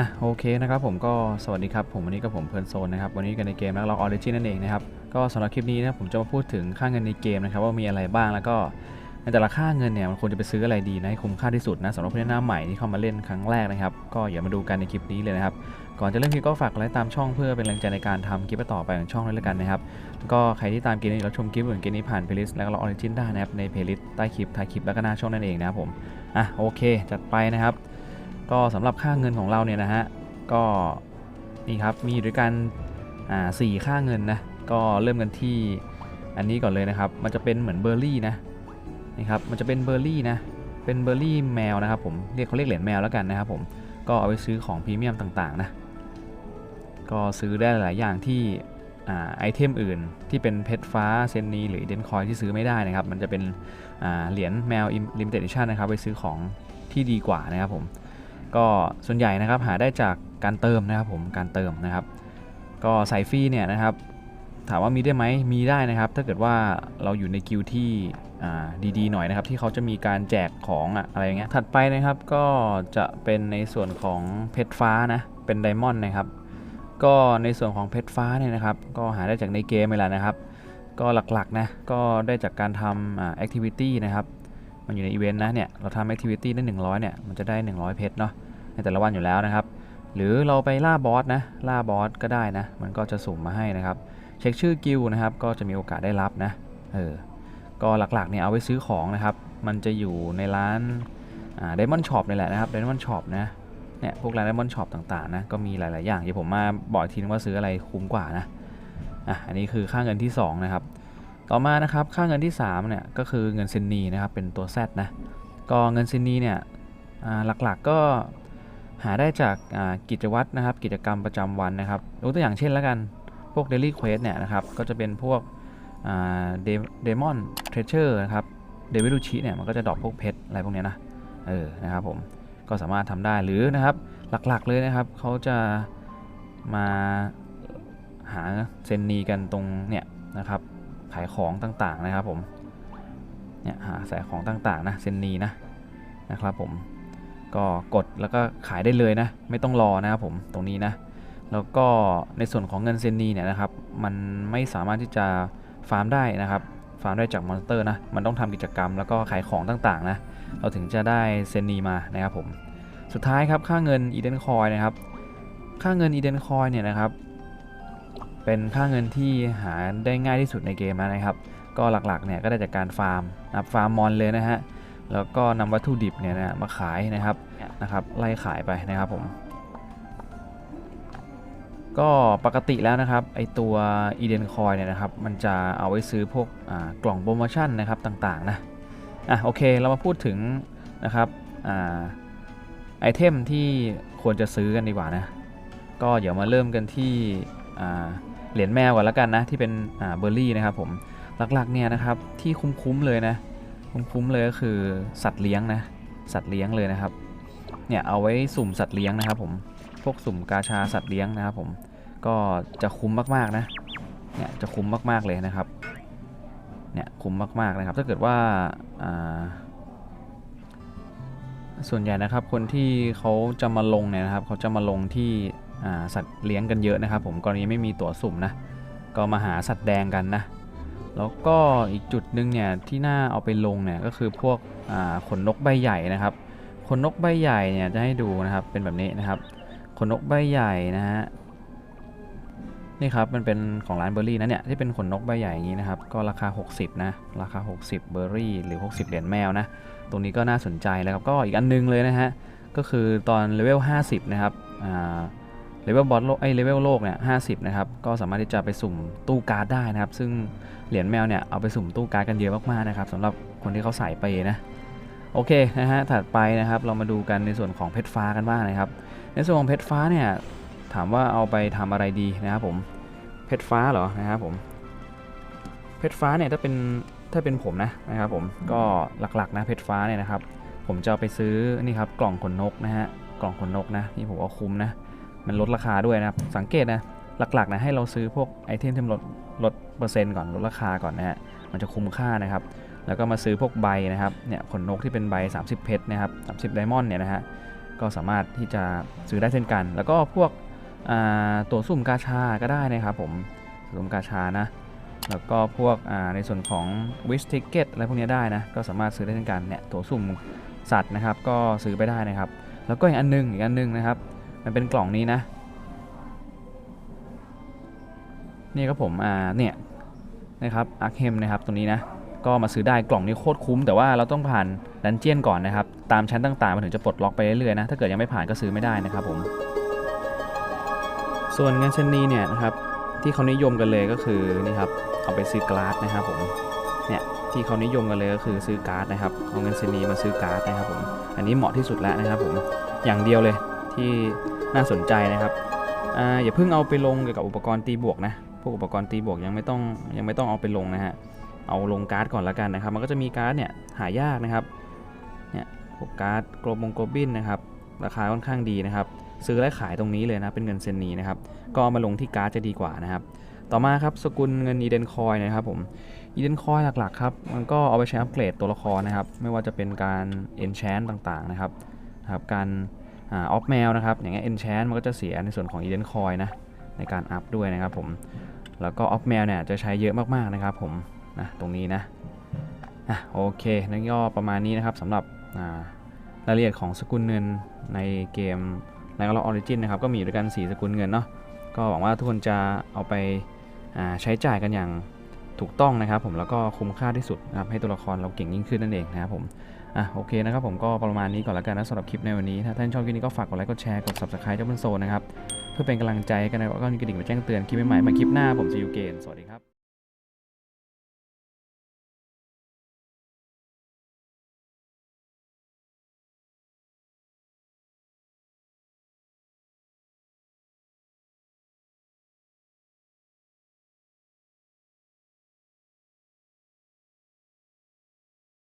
อะโอเคนะครับผมก็สวัสดีครับผมวันนี้กับผมเพลินโซนนะครับวันนี้กันในเกมนักล็อกออริจินนั่นเองนะครับก็สำหรับคลิปนี้นะผมจะมาพูดถึงค่าเงินในเกมนะครับว่ามีอะไรบ้างแล้วก็ในแต่ละค่าเงินเนี่ยมันควรจะไปซื้ออะไรดีนะให้คุ้มค่าที่สุดนะสำหรับผู้เล่นหน้าใหม่ที่เข้ามาเล่นครั้งแรกนะครับก็อย่ามาดูกันในคลิปนี้เลยนะครับก่อนจะเริ่มคลิปก็ฝากไลค์ตามช่องเพื่อเป็นแรงใจในการทำคลิปต่อไปของช่องด้วยแล้วกันนะครับแล้วก็ใครที่ตามเกมนี้แล้วชมคลิปอื่นเกมนี้ผ่านเพลย์ลิสต์แล้วก็ล็อกออริจินได้นะครับในเพลย์ลิสต์ใต้คลิปท้ายคลิปแล้วก็หน้าช่องนั่นเองนะครับผมอะโอเคจัดไปนะครับ ก็สำหรับค่าเงินของเราเนี่ยนะฮะก็นี่ครับมีอยู่ด้วยกันอ่าสี่ค่าเงินนะก็เริ่มกันที่อันนี้ก่อนเลยนะครับมันจะเป็นเหมือนเบอร์รี่นะนี่ครับมันจะเป็นเบอร์รี่นะเป็นเบอร์รี่แมวนะครับผมเรียกเขาเรียกเหรียญแมวแล้วกันนะครับผมก็เอาไปซื้อของพรีเมียมต่างๆนะก็ซื้อได้หลายอย่างที่อ่าไอเทมอื่นที่เป็นเพชรฟ้าเซนนีหรือเดนคอยที่ซื้อไม่ได้นะครับ มันจะเป็นอ่าเหรียญแมวลิมิเต็ดดิชั่นนะครับ ไปซื้อของที่ดีกว่านะครับผม ก็ส่วนใหญ่นะครับหาได้จากการเติมนะครับผมการเติมนะครับ ก็สายฟรีเนี่ยนะครับ ถามว่ามีได้ไหมมีได้นะครับ ถ้าเกิดว่าเราอยู่ในกิลด์ที่ดีๆหน่อยนะครับ ที่เขาจะมีการแจกของอะอะไรเงี้ยถัดไปนะครับก็จะเป็นในส่วนของเพชรฟ้านะเป็นไดมอนด์นะครับ ก็ในส่วนของเพชรฟ้าเนี่ยนะครับ ก็หาได้จากในเกมนี่แหละนะครับ ก็หลักๆนะก็ได้จากการทำแอคทิวิตี้นะครับ มันอยู่ในอีเวนต์นะเนี่ย เราทำแอคทิวิตี้ได้ 100 เนี่ย มันจะได้ 100 เพชรเนาะ ในแต่ละวันอยู่แล้วนะครับ หรือเราไปล่าบอสนะ ล่าบอสก็ได้นะ มันก็จะสุ่มมาให้นะครับ เช็คชื่อกิลนะครับ ก็จะมีโอกาสได้รับนะ เออ ก็หลักๆเนี่ยเอาไว้ซื้อของนะครับ มันจะอยู่ในร้านไดมอนด์ช็อปนี่แหละนะครับไดมอนด์ช็อปนะ เนี่ยพวกร้านไดมอนด์ช็อปต่างๆนะ ก็มีหลายๆอย่างที่ผมมาบอกทีนึงว่าซื้ออะไรคุ้มกว่านะ อะ อันนี้คือค่าเงินที่สองนะครับ ต่อมานะครับค่าเงินที่3เนี่ยก็คือเงินเซนนีนะครับเป็นตัว Z นะก็เงินเซนนีเนี่ยหลักๆก็หาได้จากกิจวัตรนะครับกิจกรรมประจำวันนะครับยกตัวอย่างเช่นแล้วกันพวก Daily Quest เนี่ยนะครับก็จะเป็นพวกเดมอนเทรเชอร์นะครับเดวิลูชิเนี่ยมันก็จะดรอปพวกเพชรอะไรพวกนี้นะเออนะครับผมก็สามารถทำได้หรือนะครับหลักๆเลยนะครับเขาจะมาหาเซนนีกันตรงเนี่ยนะครับ ขายของต่างๆนะครับผมเนี่ยหาสายของต่างๆนะเซนนีนะนะครับผมก็กดแล้วก็ขายได้เลยนะ ไม่ต้องรอนะครับผมตรงนี้นะ แล้วก็ในส่วนของเงินเซนนีเนี่ยนะครับ มันไม่สามารถที่จะฟาร์มได้นะครับฟาร์มได้จากมอนสเตอร์นะ มันต้องทำกิจกรรมแล้วก็ขายของต่างๆนะ เราถึงจะได้เซนนีมานะครับผม สุดท้ายครับค่าเงินอีเดนคอยนะครับ ค่าเงินอีเดนคอยเนี่ยนะครับ เป็นค่าเงินที่หาได้ง่ายที่สุดในเกมแล้วนะครับ ก็หลักๆเนี่ยก็ได้จากการฟาร์มนะฟาร์มมอนเลยนะฮะแล้วก็นำวัตถุดิบเนี่ยนะมาขายนะครับนะครับไล่ขายไปนะครับผมก็ปกติแล้วนะครับไอตัว Eden Coin เนี่ยนะครับมันจะเอาไว้ซื้อพวกอ่ากล่องโปรโมชั่นนะครับต่างๆนะอะโอเคเรามาพูดถึงนะครับอ่าไอเทมที่ควรจะซื้อกันดีกว่านะก็เดี๋ยวมาเริ่มกันที่อ่า เหรียญแมวก่อนแล้วกันนะที่เป็นอ่าเบอร์รี่นะครับผมหลักๆเนี่ยนะครับที่คุ้มๆเลยนะคุ้มๆเลยก็คือสัตว์เลี้ยงนะสัตว์เลี้ยงเลยนะครับเนี่ยเอาไว้สุ่มสัตว์เลี้ยงนะครับผมพวกสุ่มกาชาสัตว์เลี้ยงนะครับผมก็จะคุ้มมากๆนะเนี่ยจะคุ้มมากๆเลยนะครับเนี่ยคุ้มมากๆนะครับถ้าเกิดว่าอ่าส่วนใหญ่นะครับคนที่เขาจะมาลงเนี่ยนะครับเขาจะมาลงที่ สัตว์เลี้ยงกันเยอะนะครับผมกรณีไม่มีตั๋วสุ่มนะก็มาหาสัตว์แดงกันนะแล้วก็อีกจุดหนึ่งเนี่ยที่น่าเอาไปลงเนี่ยก็คือพวกขนนกใบใหญ่นะครับขนนกใบใหญ่เนี่ยจะให้ดูนะครับเป็นแบบนี้นะครับขนนกใบใหญ่นะฮะนี่ครับมันเป็นของร้านเบอร์รี่นะเนี่ยที่เป็นขนนกใบใหญ่อย่างนี้นะครับก็ราคา 60 นะราคา 60 เบอร์รี่หรือ 60 เหรียญแมวนะตรงนี้ก็น่าสนใจแล้วครับก็อีกอันนึงเลยนะฮะก็คือตอนเลเวล 50 นะครับอ่า เลเวลบอสโลกไอเลเวลโลกเนี่ยห้นะครับ ก็สามารถที่จะไปสุ่มตู้การ์ดได้นะครับ ซึ่งเหรียญแมวเนี่ยเอาไปสุ่มตู้การ์ดกันเยอะมากๆนะครับสำหรับคนที่เขาใส่ไปนะ โอเคนะฮะ ถัดไปนะครับเรามาดูกันในส่วนของเพชรฟ้ากันบ้างนะครับ ในส่วนของเพชรฟ้าเนี่ยถามว่าเอาไปทำอะไรดีนะครับผม เพชรฟ้าเหรอนะครับผม เพชรฟ้าเนี่ยถ้าเป็นถ้าเป็นผมนะนะครับผมก็หลักๆนะเพชรฟ้าเนี่ยนะครับ ผมจะไปซื้อนี่ครับกล่องขนนกนะฮะกล่องขนนกนะนี่ผมว่าคุ้มนะ มันลดราคาด้วยนะครับ สังเกตนะหลักๆนะให้เราซื้อพวกไอเทมที่ลดลดเปอร์เซ็นต์ก่อนลดราคาก่อนนะฮะมันจะคุ้มค่านะครับ แล้วก็มาซื้อพวกใบนะครับเนี่ยขนนกที่เป็นใบ 30 เพชรนะครับ30ไดมอนด์เนี่ยนะฮะก็สามารถที่จะซื้อได้เช่นกัน แล้วก็พวกตัวสุ่มกาชาก็ได้นะครับผมสุ่มกาชานะแล้วก็พวกในส่วนของ wish ticket อะไรพวกนี้ได้นะก็สามารถซื้อได้เช่นกันเนี่ยตัวสุ่มสัตว์นะครับก็ซื้อไปได้นะครับ แล้วก็อีกอันหนึงอีกอันหนึงนะครับ มันเป็นกล่องนี้นะ นี่ครับผมอ่าเนี่ยนะครับอาร์เคมนะครับตรงนี้นะก็มาซื้อได้กล่องนี้โคตรคุ้มแต่ว่าเราต้องผ่านดันเจียนก่อนนะครับ ตามชั้นต่างๆมันถึงจะปลดล็อกไปเรื่อยๆนะ ถ้าเกิดยังไม่ผ่านก็ซื้อไม่ได้นะครับผม ส่วนเงินเชนนีเนี่ยนะครับที่เขานิยมกันเลยก็คือนี่ครับเอาไปซื้อการ์ดนะครับผมเนี่ยที่เขานิยมกันเลยก็คือซื้อการ์ดนะครับเอาเงินเซนีมาซื้อการ์ดนะครับผมอันนี้เหมาะที่สุดแล้วนะครับผมอย่างเดียวเลย ที่น่าสนใจนะครับอ่าอย่าเพิ่งเอาไปลงเกี่ยวกับอุปกรณ์ตีบวกนะ พวกอุปกรณ์ตีบวกยังไม่ต้องยังไม่ต้องเอาไปลงนะฮะ เอาลงการ์ดก่อนละกันนะครับ มันก็จะมีการ์ดเนี่ยหายากนะครับ เนี่ยพวกการ์ดโกลบงโกลบินนะครับ ราคาค่อนข้างดีนะครับ ซื้อและขายตรงนี้เลยนะ เป็นเงินเซนนีนะครับ ก็เอามาลงที่การ์ดจะดีกว่านะครับ ต่อมาครับสกุลเงินอีเดนคอยนะครับผมอีเดนคอยหลักๆครับ มันก็เอาไปใช้อัปเกรดตัวละครนะครับ ไม่ว่าจะเป็นการเอนแชนต่างๆนะครับนะครับการ ออฟแมวนะครับ อย่างเงี้ยเอนแชนมันก็จะเสียในส่วนของอีเดนคอยนะในการอัพด้วยนะครับผม แล้วก็ออฟแมวเนี่ยจะใช้เยอะมากๆนะครับผมนะตรงนี้นะอะโอเคนั่นก็ประมาณนี้นะครับสำหรับรายละเอียดของสกุลเงินในเกมในกล็อกออริจินนะครับก็มีอยู่ด้วยกัน 4 สกุลเงินเนาะก็หวังว่าทุกคนจะเอาไปใช้จ่ายกันอย่างถูกต้องนะครับผมแล้วก็คุ้มค่าที่สุดนะครับให้ตัวละครเราเก่งยิ่งขึ้นนั่นเองนะครับผม อะโอเคนะครับผมก็ประมาณนี้ก่อนละกันนะสำหรับคลิปในวันนี้ ถ้าท่านชอบคลิปนี้ก็ฝากกดไลค์กดแชร์กด subscribe เจ้าบนโซนนะครับ เพื่อเป็นกำลังใจกันนะแล้วก็มีกระดิ่งมาแจ้งเตือนคลิปใหม่ๆมาคลิปหน้าผมจะยูเกนสวัสดีครับ